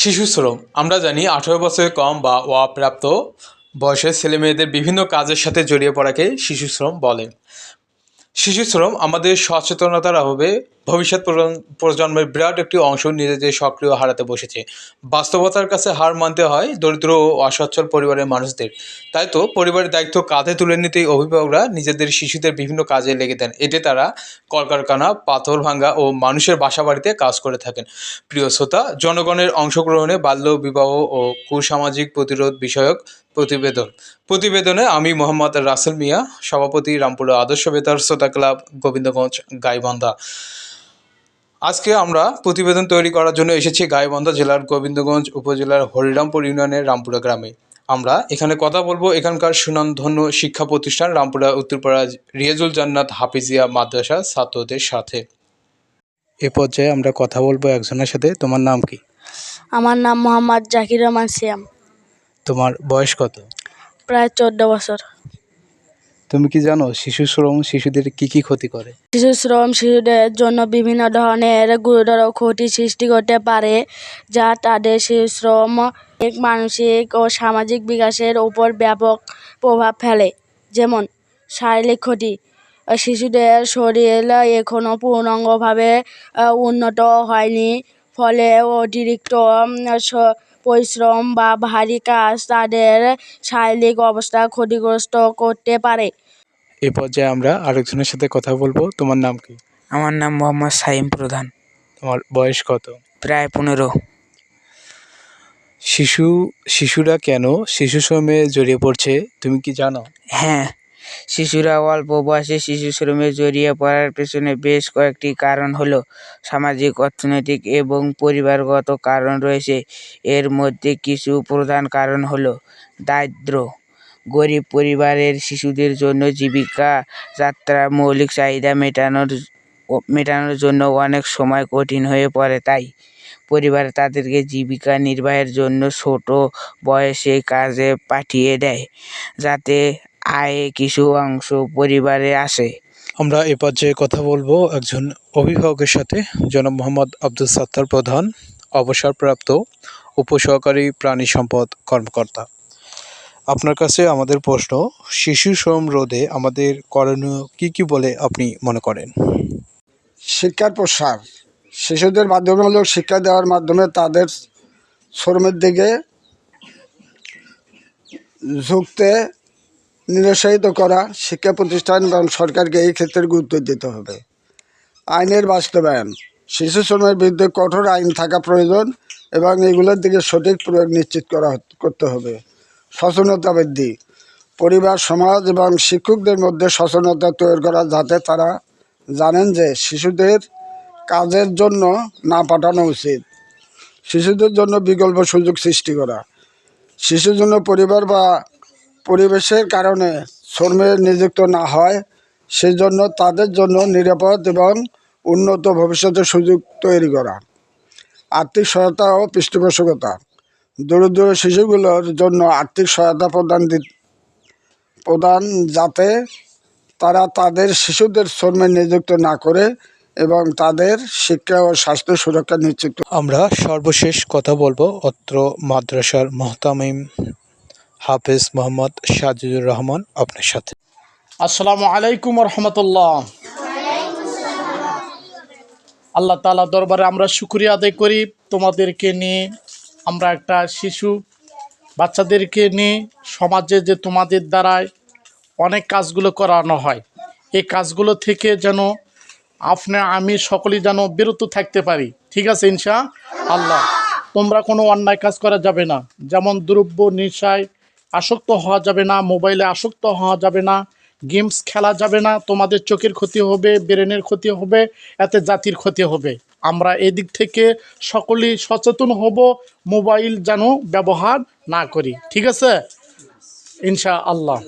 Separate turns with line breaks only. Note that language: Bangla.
শিশু শ্রম আমরা জানি আঠেরো বছরের কম বা অপ্রাপ্ত বয়সের ছেলেমেয়েদের বিভিন্ন কাজের সাথে জড়িয়ে পড়াকে শিশু শ্রম বলে। শিশু শ্রম আমাদের সচেতনতার অভাবে ভবিষ্যৎ প্রজন্ম- প্রজন্মের বিরাট একটি অংশ নিজেদের সক্রিয় হারাতে বসেছে। বাস্তবতার কাছে হার মানতে হয় দরিদ্র ও অসচ্ছল পরিবারের মানুষদের। তাই তো পরিবারের দায়িত্ব কাঁধে তুলে নিতেই অভিভাবকরা নিজেদের শিশুদের বিভিন্ন কাজে লেগে দেন। এতে তারা কলকারখানা, পাথর ভাঙ্গা ও মানুষের বাসা বাড়িতে কাজ করে থাকেন। প্রিয় শ্রোতা, জনগণের অংশগ্রহণে বাল্য বিবাহ ও কুসামাজিক প্রতিরোধ বিষয়ক প্রতিবেদন। প্রতিবেদনে আমি মোহাম্মদ রাসেল মিয়া, সভাপতি রামপুরা আদর্শ বেতার, শ্রোতা ক্লাব, গোবিন্দগঞ্জ, গাইবান্ধা। আজকে আমরা প্রতিবেদন তৈরি করার জন্য এসেছি গাইবান্ধা জেলার গোবিন্দগঞ্জ উপজেলার হরিরামপুর ইউনিয়নের রামপুরা গ্রামে। আমরা এখানে কথা বলব এখানকার সুনামধন্য শিক্ষা প্রতিষ্ঠান রামপুরা উত্তরপাড়া রিয়াজুল জান্নাত হাফিজিয়া মাদ্রাসা ছাত্রদের সাথে। এ পর্যায়ে আমরা কথা বলব একজনের সাথে। তোমার নাম কি?
আমার নাম মোহাম্মদ জাকির রহমান সিয়াম।
তোমার বয়স কত?
প্রায় চোদ্দ বছর।
তুমি কি জানো শিশু শ্রম শিশুদের কি কি ক্ষতি করে?
শিশু শ্রম শিশুদের জন্য বিভিন্ন ধরনের গুরুতর ক্ষতি সৃষ্টি করতে পারে, যা তাদের শিশু শ্রম এক মানসিক ও সামাজিক বিকাশের উপর ব্যাপক প্রভাব ফেলে। যেমন, শারীরিক ক্ষতি, শিশুদের শরীর এখনও পূর্ণাঙ্গভাবে উন্নত হয়নি, ফলে অতিরিক্ত পরিশ্রম বা ভারী কাজ তাদের শারীরিক অবস্থা ক্ষতিগ্রস্ত করতে পারে।
এ পর্যায়ে আমরা আরেকজনের সাথে কথা বলব। তোমার নাম কি?
আমার নাম মোহাম্মদ সাইম প্রধান।
তোমার বয়স কত?
প্রায় পনেরো।
শিশু শিশুরা কেন শিশু শ্রমে জড়িয়ে পড়ছে তুমি কি জানো?
হ্যাঁ শিশুরা অল্প বয়সে শিশু শ্রমে জড়িয়ে পড়ার পেছনে বেশ কয়েকটি কারণ হলো সামাজিক, অর্থনৈতিক এবং পরিবারগত কারণ রয়েছে। এর মধ্যে কিছু প্রধান কারণ হলো দারিদ্র গরিব পরিবারের শিশুদের জন্য জীবিকা যাত্রা, মৌলিক চাহিদা মেটানোর মেটানোর জন্য অনেক সময় কঠিন হয়ে পড়ে তাই পরিবার তাদেরকে জীবিকা নির্বাহের জন্য ছোট বয়সে কাজে পাঠিয়ে দেয়। যাতে আয়ে কিছু অংশ পরিবারে আসে।
আমরা এ পর্যায়ে কথা বলব একজন অভিভাবকের সাথে জনাব মোহাম্মদ আব্দুল সাত্তার প্রধান অবসরপ্রাপ্ত উপসহকারী প্রাণী সম্পদ কর্মকর্তা। আপনার কাছে আমাদের প্রশ্ন শিশু শ্রম রোধে আমাদের করণীয় কি কি বলে আপনি মনে করেন?
শিক্ষার প্রসার। শিশুদের বাধ্যতামূলক শিক্ষা দেওয়ার মাধ্যমে তাদের শ্রমের দিকে ঝুঁকতে নিরুৎসাহিত করা শিক্ষা প্রতিষ্ঠান এবং সরকারকে এই ক্ষেত্রে গুরুত্ব দিতে হবে। আইনের বাস্তবায়ন, শিশু শ্রমের বিরুদ্ধে কঠোর আইন থাকা প্রয়োজন এবং এগুলোর দিকে সঠিক প্রয়োগ নিশ্চিত করা করতে হবে। সচেতনতা বৃদ্ধি, পরিবার, সমাজ এবং শিক্ষকদের মধ্যে সচেতনতা তৈরি করা যাতে তারা জানেন যে শিশুদের কাজের জন্য না পাঠানো উচিত। শিশুদের জন্য বিকল্প সুযোগ সৃষ্টি করা, শিশুর জন্য পরিবার বা পরিবেশের কারণে শ্রমে নিযুক্ত না হয়, সেজন্য তাদের জন্য নিরাপদ এবং উন্নত ভবিষ্যতের সুযোগ তৈরি করা। আর্থিক সহায়তা ও পৃষ্ঠপোষকতা। দরিদ্র শিশুগুলোর জন্য আর্থিক সহায়তা প্রদান প্রদান যাতে তারা তাদের শিশুদের শ্রমে নিযুক্ত না করে এবং তাদের শিক্ষা ও স্বাস্থ্য সুরক্ষা নিশ্চিত
আমরা সর্বশেষ কথা বলব অত্র মাদ্রাসার মোহতামিম হাফেজ মোহাম্মদ সাজিদুর রহমান আপনার সাথে।
আসসালামু আলাইকুম রহমতুল্লাহ। আল্লাহ তালা দরবারে আমরা শুক্রিয়া আদায় করি। তোমাদেরকে নিয়ে আমরা একটা শিশু বাচ্চাদেরকে নিয়ে সমাজে যে তোমাদের দ্বারায় অনেক কাজগুলো করানো হয়। এই কাজগুলো থেকে যেন আপনি, আমি সকলেই যেন বিরত থাকতে পারি। ঠিক আছে ইনশা আল্লাহ। তোমরা কোনো অন্যায় কাজ করা যাবে না। যেমন দ্রব্য, নেশায় আসক্ত হওয়া যাবে না, মোবাইলে আসক্ত হওয়া যাবে না, গেমস খেলা যাবে না, তোমাদের চোখের ক্ষতি হবে, ব্রেনের ক্ষতি হবে, এতে জাতির ক্ষতি হবে। আমরা এদিক থেকে সকলেই সচেতন হব, মোবাইল যেন ব্যবহার না করি। ঠিক আছে? ইনশা আল্লাহ